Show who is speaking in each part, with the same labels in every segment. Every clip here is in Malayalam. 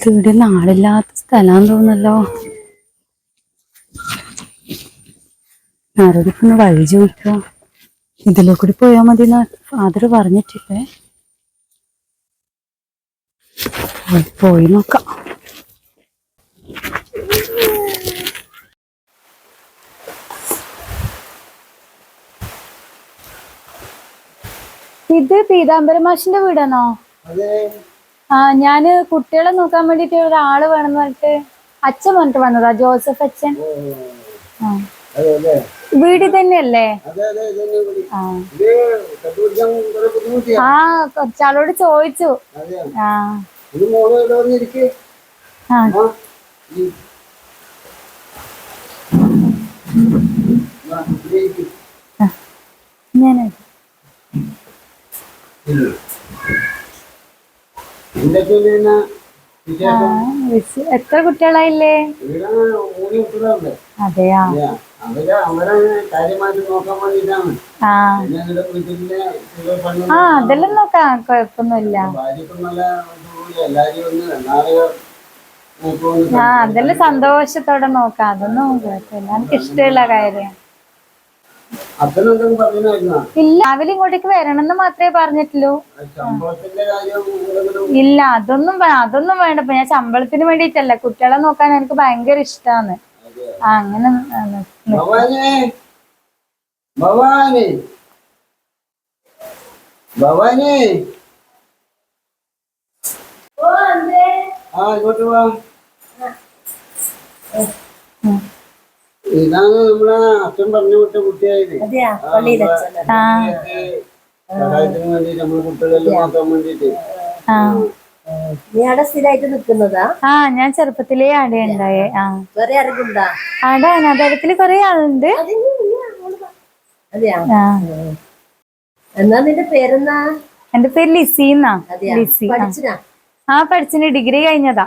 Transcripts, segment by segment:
Speaker 1: ഇത് ഇവിടെ നാടില്ലാത്ത സ്ഥലം തോന്നല്ലോ ആരോടൊക്കെ ഒന്ന് വഴി ചോദിക്കുക ഇതിലെ കൂടി പോയാൽ മതി ഫാദർ പറഞ്ഞിട്ടില്ലേ? പോയി- പോയി നോക്കാം. ഇത് പീതാംബരമാഷിന്റെ വീടാണോ? ആ ഞാൻ കുട്ടികളെ നോക്കാൻ വേണ്ടിട്ട് ഒരാൾ വേണമെന്ന് പറഞ്ഞിട്ട് അച്ഛൻ പറഞ്ഞിട്ട് വന്നതാ ജോസഫ് അച്ഛൻ. വീട് തന്നെയല്ലേ. ആ. കുറച്ചാളോട് ചോദിച്ചു. ആ.
Speaker 2: ഇത് മോൾ ഇവിടെ വന്നിരിക്കേ
Speaker 1: ആ
Speaker 2: ആ ഈ. ആ, ഇവിടെ ഇരിക്ക്.
Speaker 1: ഞാൻ
Speaker 2: എന്തൊക്കെ പിന്നെ വിശേഷം
Speaker 1: എത്ര കുട്ടികളായില്ലേ? അതെയാ? ആ. അതെല്ലാം നോക്കാം.
Speaker 2: കൊഴപ്പൊന്നുമില്ല
Speaker 1: ആ അതെല്ലാം സന്തോഷത്തോടെ നോക്കാം. അതൊന്നും കുഴപ്പമില്ല. എനിക്ക് ഇഷ്ടമുള്ള കാര്യം. ഇല്ല. രാവിലെ ഇങ്ങോട്ടേക്ക് വരണം എന്ന് മാത്രമേ പറഞ്ഞിട്ടുള്ളൂ. ഇല്ല അതൊന്നും അതൊന്നും വേണ്ട. ഞാൻ ശമ്പളത്തിന് വേണ്ടിട്ടല്ല കുട്ടികളെ നോക്കാൻ എനിക്ക് ഭയങ്കര ഇഷ്ടാന്ന്. ആ അങ്ങനെ
Speaker 2: ഭവാനി ഭവാനി. ആ ഇങ്ങോട്ട് വാ.
Speaker 1: ഉം.
Speaker 2: ഇതാണ് നമ്മളെ അച്ഛൻ പറഞ്ഞു വിട്ട കുട്ടിയായത്.
Speaker 1: ആ
Speaker 2: സഹായത്തിന് വേണ്ടി നമ്മളെ കുട്ടികളെല്ലാം നോക്കാൻ വേണ്ടിട്ട്
Speaker 1: ആ.
Speaker 3: നീ അവിടെ സ്ഥിരമായിട്ട് നിക്കുന്നതാ
Speaker 1: ആ ഞാൻ ചെറുപ്പത്തിലേ ആടെ ഉണ്ടായേ. ആ. ആടെ അനാഥാലയത്തിൽ കൊറേ ആളുണ്ട്.
Speaker 3: എന്നാ നിന്റെ പേരെന്നാ?
Speaker 1: എന്റെ പേര് ലിസി എന്നാ.
Speaker 3: അതെയാ?
Speaker 1: ലിസി ആ.
Speaker 3: പഠിച്ചിനാ?
Speaker 1: ഡിഗ്രി കഴിഞ്ഞതാ.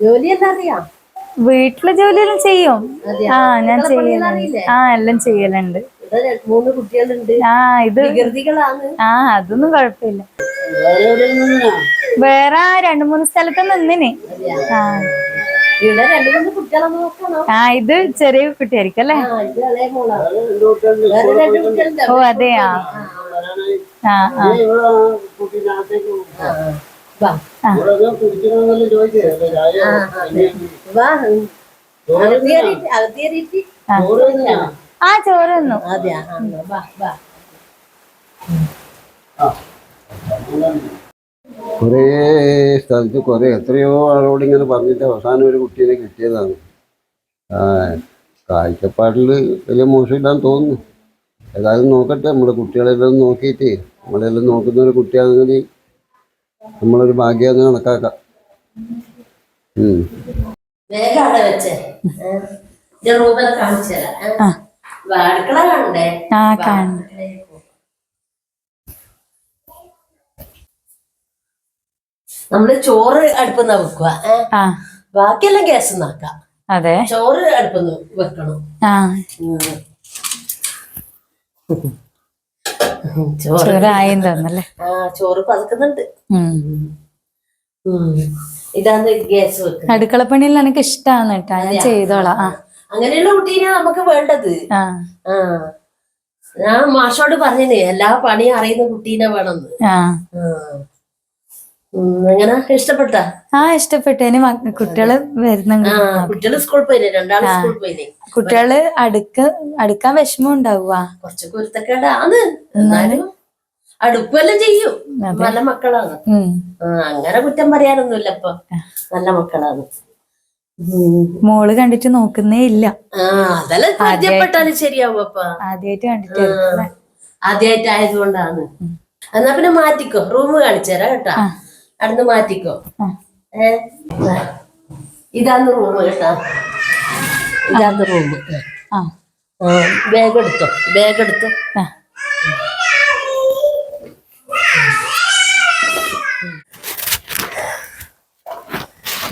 Speaker 3: ജോലി എന്താ അറിയാം?
Speaker 1: വീട്ടിലെ ജോലിയെല്ലാം ചെയ്യും. ആ ഞാൻ ചെയ്യലുണ്ട്. ആ എല്ലാം ചെയ്യലുണ്ട്.
Speaker 3: മൂന്ന് കുട്ടികളുണ്ട്.
Speaker 1: ആ ഇത് ആ അതൊന്നും കുഴപ്പമില്ല.
Speaker 2: വേറെ
Speaker 1: രണ്ടു മൂന്ന് സ്ഥലത്ത് നിന്നിന്. ആ. ആ ഇത് ചെറിയ കുട്ടിയായിരിക്കും അല്ലേ? ഓ അതെയാ? ആ ആ.
Speaker 3: വാ. അകത്തേറിയിട്ട് അകത്തേറിയിട്ട്
Speaker 1: ആ ചോറ് തന്നു.
Speaker 3: അതെയാ? വാ വാ.
Speaker 2: കുറേ സ്ഥലത്ത് കുറേ എത്രയോ ആളോട് ഇങ്ങനെ പറഞ്ഞിട്ട് അവസാനം ഒരു കുട്ടീനെ കിട്ടിയതാണ്. ആ കാഴ്ചപ്പാടിൽ വലിയ മോശമില്ലാന്ന് തോന്നുന്നു. ഏതായാലും നോക്കട്ടെ നമ്മുടെ കുട്ടികളെല്ലാം നോക്കിയിട്ട് നമ്മളെല്ലാം നോക്കുന്ന ഒരു കുട്ടിയാണെങ്കിൽ നമ്മളൊരു ഭാഗ്യം കണക്കാക്കാം.
Speaker 1: ആ.
Speaker 3: നമ്മൾ ചോറ് അടുപ്പുന്ന വെക്കുക ബാക്കിയെല്ലാം ഗ്യാസ് നാക്കാം
Speaker 1: അതെ.
Speaker 3: ചോറ് അടുപ്പുന്ന് വെക്കണം.
Speaker 1: ആ. ചോറായി തോന്നല്ലേ
Speaker 3: ആ ചോറ് പതുക്കുന്നുണ്ട്. ഇതാണ് ഗ്യാസ്
Speaker 1: അടുക്കളപ്പണിയിൽ എനിക്ക് ഇഷ്ടമാണ് കേട്ടോ. ഞാൻ ചെയ്തോളാം.
Speaker 3: അങ്ങനെയുള്ള കുട്ടീനെ നമുക്ക് വേണ്ടത്. ഞാൻ മാഷോട് പറഞ്ഞേ എല്ലാ പണിയും അറിയുന്ന കുട്ടീനെ വേണം
Speaker 1: ആ.
Speaker 3: ആ. ഉം, എങ്ങനെ ഇഷ്ടപ്പെട്ട?
Speaker 1: ആ ഇഷ്ടപ്പെട്ടു. ഇനി കുട്ടികൾ വരുന്നുണ്ട്.
Speaker 3: കുട്ടികൾ സ്കൂളിൽ പോയില്ലേ? രണ്ടാൾ സ്കൂളിൽ പോയില്ലേ?
Speaker 1: കുട്ടികൾ അടുക്ക അടുക്കാൻ വിഷമം ഉണ്ടാവുക
Speaker 3: കുറച്ച് കുരുത്തക്കേടാണ് എന്നാലും അടുപ്പെല്ലാം ചെയ്യും. നല്ല മക്കളാണ്. അങ്ങനെ കുറ്റം പറയാനൊന്നുമില്ല ഇപ്പൊ. നല്ല മക്കളാണ്.
Speaker 1: മോൾ കണ്ടിട്ട് നോക്കുന്നേ ഇല്ല.
Speaker 3: അതെല്ലാം ശരിയാവും അപ്പ.
Speaker 1: ആദ്യമായിട്ട് കണ്ടിട്ട്
Speaker 3: ആദ്യമായിട്ട് ആയതുകൊണ്ടാണ് എന്നാ പിന്നെ മാറ്റിക്കോ. റൂം കാണിച്ചേരാ കേട്ടാ. അവിടുന്ന് മാറ്റിക്കോ. ഏ. ഇതാന്ന് റൂം കേട്ടാ. ഇതാന്ന് റൂം
Speaker 1: ആ.
Speaker 3: ബാഗ് എടുത്തോ. ബാഗ് എടുത്തോ.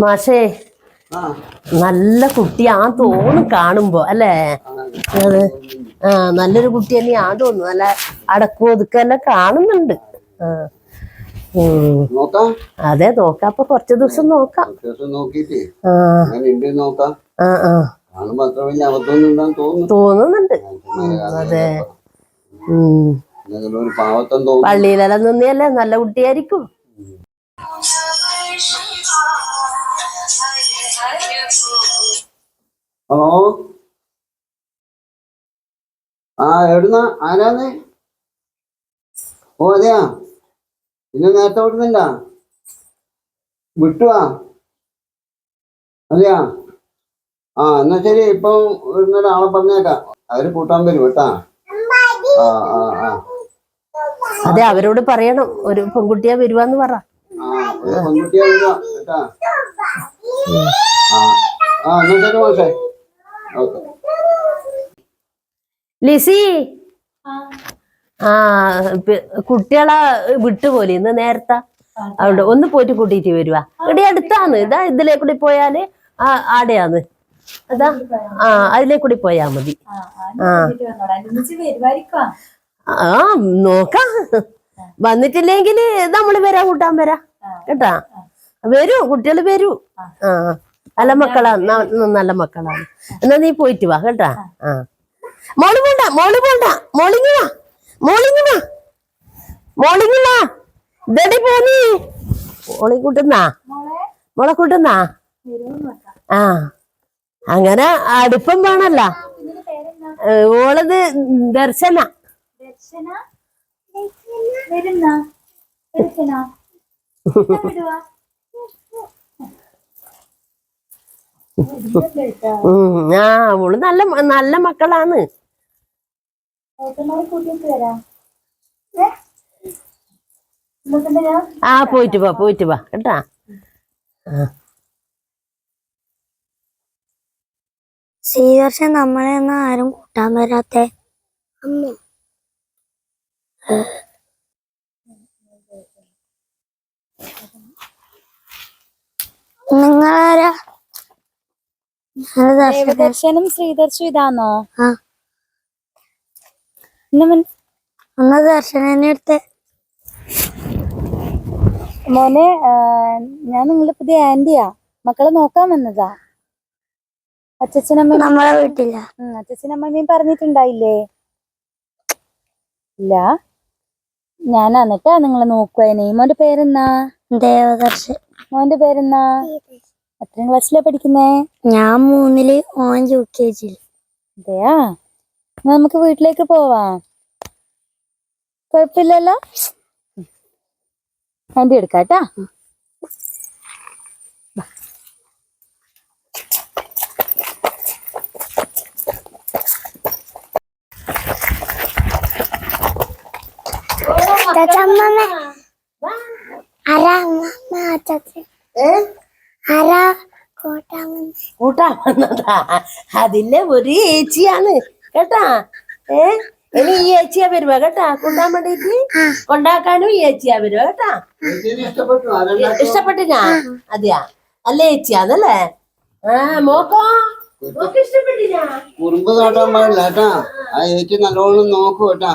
Speaker 3: മാഷേ
Speaker 2: ആ.
Speaker 3: നല്ല കുട്ടിയാ തോന്നും കാണുമ്പോ അല്ലേ? അത് ആ നല്ലൊരു കുട്ടി തന്നെയാ തോന്നുന്നു നല്ല അടക്കും ഒതുക്കെല്ലാം കാണുന്നുണ്ട്. ആ. അതെ നോക്കാം. അപ്പൊ കുറച്ച് ദിവസം നോക്കാം. തോന്നുന്നുണ്ട്.
Speaker 2: അതെ.
Speaker 3: പള്ളിയിലെല്ലാം നിന്നല്ലേ? നല്ല കുട്ടിയായിരിക്കും.
Speaker 2: ഹലോ? ആ എവിടുന്ന? ആരാന്ന്? ഓ അതെയാ. പിന്നെ നേരത്തെ വിടുന്നില്ല വിട്ടുവാ. അതെയാ? ആ എന്നാ ശരി ഇപ്പം ഒരാളെ പറഞ്ഞേക്കാം. അവർ കൂട്ടാൻ വരും കേട്ടാ. ആ ആ ആ.
Speaker 3: അതെ അവരോട് പറയണം. ഒരു പെൺകുട്ടിയെ വരുവാന്ന് പറ.
Speaker 2: ആ ഒരു പെൺകുട്ടിയെ വിടുക കേട്ടാ. ആ ആ എന്നാ ശരി മോശേ. ഓക്കെ.
Speaker 3: ലിസി. ആ. പി- കുട്ടികളെ വിട്ടുപോലെ ഇന്ന് നേരത്തെ അവിടെ ഒന്ന് പോയിട്ട് കൂട്ടിയിട്ട് വരുവാ. ഇവിടെ അടുത്താണ്. ഇതാ ഇതിലേ കൂടി പോയാൽ ആ ആടെയാന്ന് അതാ ആ അതിലേ കൂടി പോയാ മതി. ആ ആ നോക്കാം. വന്നിട്ടില്ലെങ്കിൽ നമ്മൾ വരാ കൂട്ടാൻ വരാ. കേട്ടാ? വരൂ കുട്ടികൾ വരൂ. ആ. നല്ല മക്കളാണ് നല്ല മക്കളാണ്. എന്നാ നീ പോയിട്ട് വാ കേട്ടാ? ആ. മോൾ പോണ്ട മോൾ പോണ്ട. മോളിങ്ങി വാ. മോളിങ്ങി വാ മോളിങ്ങി വാ ഇതടി പോന്നീ. മോളി കൂട്ടുന്നാ? മോളെ? കൂട്ടുന്നാ? ആ. അങ്ങനെ അടുപ്പം വേണല്ല. ഓളത് ദർശന. ആ അവൾ നല്ല നല്ല മക്കളാണ്
Speaker 1: ഏട്ടന്മാരെ കൂട്ടിയിട്ട് വരാം ഏ? എന്നിട്ടെന്താ ഞാൻ
Speaker 3: ആ പോയിട്ട് വാ പോയിട്ട് വാ കേട്ടാ?
Speaker 4: ശ്രീവർഷം നമ്മളെ ഒന്നും ആരും കൂട്ടാൻ വരാത്തെ? അമ്മ. നിങ്ങളാരാ? നിങ്ങൾ ദർശനം
Speaker 1: ശ്രീദർശനം ഇതാണോ
Speaker 4: ആ. ഒന്ന് ദർശനം എടുത്ത്?
Speaker 1: മോനെ ഞാൻ നിങ്ങളുടെ പുതിയ ആന്റിയാ മക്കളെ നോക്കാൻ വന്നതാ. അച്ഛനമ്മ
Speaker 4: നമ്മളെ വീട്ടില്ല
Speaker 1: അച്ഛനമ്മയും പറഞ്ഞിട്ടുണ്ടായില്ലേ? ഇല്ല. ഞാൻ എന്നിട്ടാ നിങ്ങളെ നോക്കുവാനേ മോന്റെ പേരെന്നാ?
Speaker 4: ദേവദർശൻ.
Speaker 1: മോന്റെ പേരെന്നാ? എത്രാം ക്ലാസ്സിലാ പഠിക്കുന്നേ?
Speaker 4: ഞാൻ മൂന്നിൽ ഓൻ യു കെ ജിയിൽ
Speaker 1: അതെയാ? നമുക്ക് വീട്ടിലേക്ക് പോവാം. കുഴപ്പമില്ലല്ലോ ആന്റി എടുക്കാട്ടാ
Speaker 4: അമ്മമ്മ. ആരാ അമ്മമ്മ? അച്ഛൻ ആരാ?
Speaker 3: കൂട്ടാ വന്നതാ. അതിലെ ഒരു ഏച്ചിയാണ്. കേട്ടാ? ഏ? ഇനി ഈ ഏച്ചിയാ വരുവാ കേട്ടാ? കൊണ്ടാൻ വേണ്ടിട്ട് കൊണ്ടാക്കാനും ഈ ഏച്ചിയാ വരുവാ കേട്ടാ? ഇഷ്ടപ്പെട്ടിനാ? അതെയാ. അല്ലേ ഏച്ചിയാന്നല്ലേ? ആ മോക്കോ?
Speaker 2: കുറുമ്പ് കാട്ടാൻ പാടില്ല കേട്ടാ. ആ ഏച്ചി നല്ലോണം നോക്കൂ കേട്ടാ.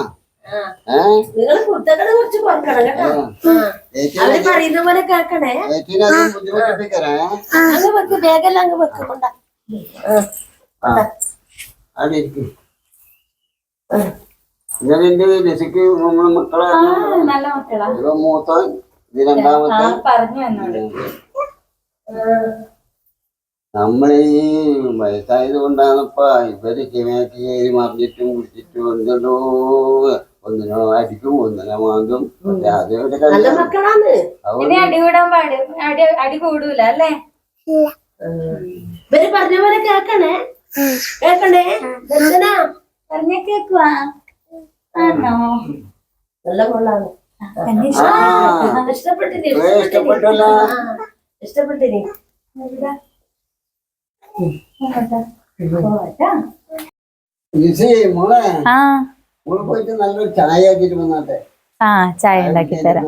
Speaker 3: പറയുന്ന പോലെ കേക്കണേ. അങ്ങ് വെക്ക് വേഗം അങ്ങ് വെക്ക്. കൊണ്ട.
Speaker 2: ഇങ്ങനെ എന്റെ ലസിക്ക് നമ്മളെ മക്കളെ
Speaker 1: നല്ല മക്കളാ.
Speaker 2: ഇത് രണ്ടാമത്തെ.
Speaker 1: പറഞ്ഞു എന്നോട്
Speaker 2: നമ്മളീ വയസ്സായത് കൊണ്ടാണപ്പാ ഇവർ കിമയാക്കി കയറി മറിഞ്ഞിട്ടും കുടിച്ചിട്ടും എന്തെല്ലോ ഒന്നിനോ അടിക്കും ഒന്നിനെ മാന്തും. പക്ഷെ
Speaker 3: നല്ല മക്കളാണ്
Speaker 1: ഇനി അടി കൂടാൻ പാട് അടി അടി കൂടൂല അല്ലേ?
Speaker 3: ഇവർ പറഞ്ഞ പോലെ കേക്കണേ കേക്കണേ ദർശന.
Speaker 1: പറഞ്ഞ കേക്കുവാ? ആണോ?
Speaker 3: നല്ല കൊള്ളാണ് ഇഷ്ടപ്പെട്ടിനി.
Speaker 2: ഇഷ്ടപ്പെട്ടല്ലോ. പോയിട്ട് നല്ലൊരു ചായ ആക്കിട്ട് വന്നാട്ടെ.
Speaker 1: ആ ചായ ഉണ്ടാക്കി തരാം.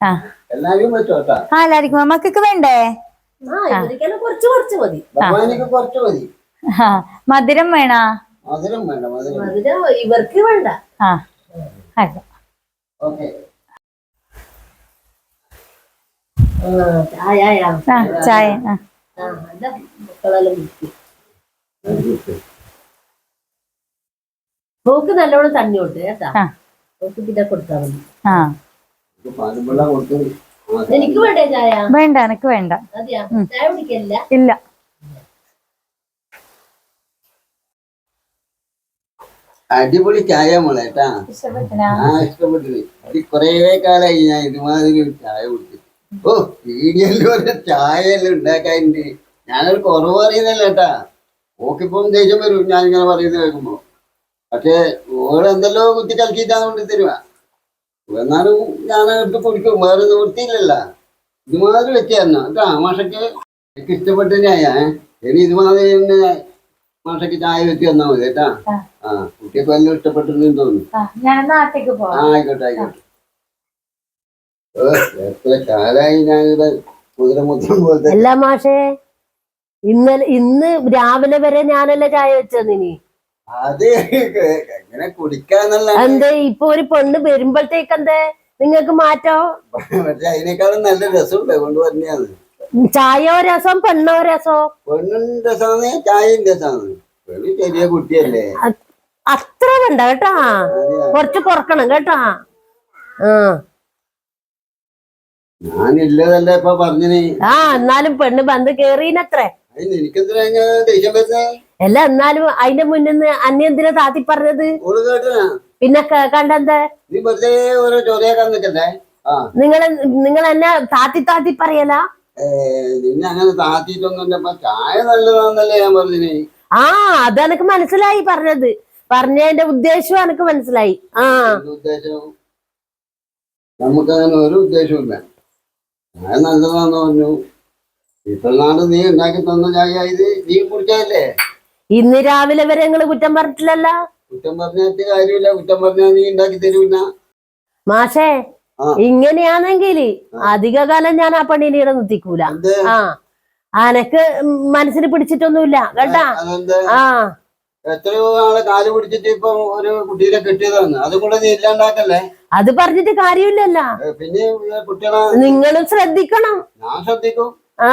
Speaker 1: ആ. എല്ലാവർക്കും മക്കൾക്ക് വേണ്ടേ?
Speaker 3: കുറച്ച് കുറച്ച് മതി.
Speaker 2: കുറച്ച് മതി.
Speaker 1: ആ മധുരം വേണോ?
Speaker 2: മധുരം വേണ്ട മധുരം
Speaker 3: ഇവർക്ക് വേണ്ട.
Speaker 1: ആ
Speaker 2: ഓക്കെ.
Speaker 3: ചായ പോക്ക് നല്ലോണം തണ്ണിയോട്ട് കേട്ടാ.
Speaker 1: ആ.
Speaker 3: പോക്ക് പിന്നെ കൊടുത്താൽ മതി.
Speaker 2: കൊടുത്ത്
Speaker 3: എനിക്ക് വേണ്ട ചായ?
Speaker 1: വേണ്ട എനിക്ക് വേണ്ട.
Speaker 3: അതെയാ ചായ കുടിക്കല്ല
Speaker 1: ഇല്ല.
Speaker 2: അടിപൊളി ചായ മോളെ കേട്ടാ ആ ഇഷ്ടപ്പെട്ടു അത് കൊറേ കാലായി ഞാൻ ഇതുമാതിരി ഒരു ചായ കുടിച്ചു. ഓ വീഡിയോയിൽ ഒരു ചായ എല്ലാം ഉണ്ടാക്കാനുണ്ട്. ഞാനൊരു കുറവ് പറയുന്നല്ല കേട്ടാ ഓക്കിപ്പം ദേഷ്യം വരും. ഞാനിങ്ങനെ പറയുന്നത് കേൾക്കുമ്പോ. പക്ഷേ ഓളെന്തല്ലോ കുത്തി കലക്കിയിട്ടാണ് കൊണ്ട് തരുക. എന്നാലും ഞാൻ എടുത്ത് കുടിക്കും. വേറെ നിവൃത്തിയില്ലല്ല. ഇതുമാതിരി വെച്ചായിരുന്നു കേട്ടാ മാഷക്ക് എനിക്ക് ഇഷ്ടപ്പെട്ട ചായ. ഇനി ഇതുമാതിരി തന്നെ മാഷക്ക് ചായ വെച്ച് തന്നാ മതി കേട്ടാ.
Speaker 1: ആ.
Speaker 2: കുട്ടിയെ കുട്ടിയൊക്കെ വല്ല ഇഷ്ടപ്പെട്ടിരുന്നു തോന്നുന്നു.
Speaker 1: ഞാൻ നാട്ടിലേക്ക് പോവാം.
Speaker 2: ആയിക്കോട്ടെ ആയിക്കോട്ടെ.
Speaker 3: അല്ല മാഷേ ഇന്നലെ ഇന്ന് രാവിലെ വരെ ഞാനല്ല ചായ വെച്ചതിനി
Speaker 2: അത് എങ്ങനെ കുടിക്കാന്നല്ല.
Speaker 3: എന്തേ ഇപ്പൊ ഒരു പെണ്ണ് വരുമ്പോഴത്തേക്കെന്തേ? നിങ്ങൾക്ക് നിങ്ങക്ക് മാറ്റോ?
Speaker 2: പക്ഷെ അതിനേക്കാളും നല്ല രസമുണ്ട് കൊണ്ട് പറഞ്ഞാണ്
Speaker 3: ചായയോ രസം പെണ്ണോ രസോ?
Speaker 2: പെണ്ണും രസമാണ് ചായയും രസമാണ്. പെണ്ണ് ചെറിയ കുട്ടിയല്ലേ.
Speaker 3: അത്ര വേണ്ട കേട്ടാ. കൊറച്ച് കൊറക്കണം കേട്ടാ. ആ.
Speaker 2: ഞാനില്ലതല്ല ഇപ്പൊ പറഞ്ഞിന്.
Speaker 3: ആ എന്നാലും പെണ്ണ് ബന്ധ കേറീനത്രേ. അല്ല എന്നാലും അതിന്റെ മുന്നിന്ന് അന്യ എന്തിനാ താത്തി പറഞ്ഞത്? പിന്നെ കണ്ടെന്താ? നിങ്ങൾ നിങ്ങൾ എന്നെ താത്തി താത്തി പറയല?
Speaker 2: നിന്നെ അങ്ങനെ താത്തിയിട്ടൊന്നുമില്ല ഇപ്പൊ ചായ നല്ലതാന്നല്ലേ ഞാൻ പറഞ്ഞിന്.
Speaker 3: ആ അത് എനക്ക് മനസ്സിലായി പറഞ്ഞത്. പറഞ്ഞതിന്റെ ഉദ്ദേശവും എനക്ക് മനസ്സിലായി. ആ.
Speaker 2: ഉദ്ദേശവും? ഉദ്ദേശം നമുക്കങ്ങനെ ഒരു ഉദ്ദേശവുമില്ല. ചായ നല്ലതാന്ന് പറഞ്ഞു. ഇത്ര നാൾ നീ ഉണ്ടാക്കി തന്ന ചായ ഇത് നീ കുടിച്ചല്ലേ
Speaker 3: ഇന്ന് രാവിലെ വരെ നിങ്ങൾ കുറ്റം പറഞ്ഞിട്ടില്ലല്ലോ.
Speaker 2: കുറ്റം പറഞ്ഞിട്ട് കാര്യമില്ല. കുറ്റം പറഞ്ഞാൽ നീ ഉണ്ടാക്കി തരൂല.
Speaker 3: മാഷേ
Speaker 2: ആ.
Speaker 3: അധിക കാലം ഞാൻ ആ പണീനെ ഇവിടെ നിർത്തിക്കൂല ആ. അനക്ക് മനസ്സിൽ പിടിച്ചിട്ടൊന്നുമില്ല. കേട്ടാ? ആ.
Speaker 2: എത്രയോ ആളെ കാൽ പിടിച്ചിട്ട് ഇപ്പൊ ഒരു കുട്ടീനെ കെട്ടിയതാണ്. അതും കൂടെ നീ ഇല്ലാണ്ടാക്കല്ലേ?
Speaker 3: അത് പറഞ്ഞിട്ട് കാര്യമില്ലല്ല.
Speaker 2: പിന്നെ കുട്ടികളെ
Speaker 3: നിങ്ങളും ശ്രദ്ധിക്കണം.
Speaker 2: ഞാൻ ശ്രദ്ധിക്കും.
Speaker 3: ആ.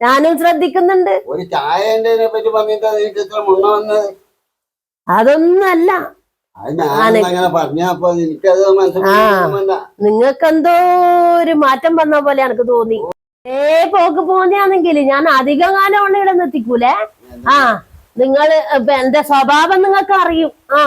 Speaker 3: ഞാനും ശ്രദ്ധിക്കുന്നുണ്ട്.
Speaker 2: ഒരു ചായ പറ്റി പറഞ്ഞിട്ട് നിനക്ക് ഇത്ര മുണ്ണ വന്നത്?
Speaker 3: അതൊന്നല്ല
Speaker 2: അത് ഞാൻ അങ്ങനെ പറഞ്ഞപ്പോ എനിക്കത് മനസ്സിലാക്കാൻ വേണ്ട
Speaker 3: നിങ്ങൾക്ക് എന്തോ ഒരു മാറ്റം വന്ന പോലെ എനിക്ക് തോന്നി. ഏ പോക്ക് പോന്നെയാണെങ്കിൽ ഞാൻ അധികം കാലം ഉള്ള ഇവിടെ നിർത്തിക്കൂലേ? ആ നിങ്ങൾ എന്റെ സ്വഭാവം നിങ്ങൾക്ക് അറിയും. ആ.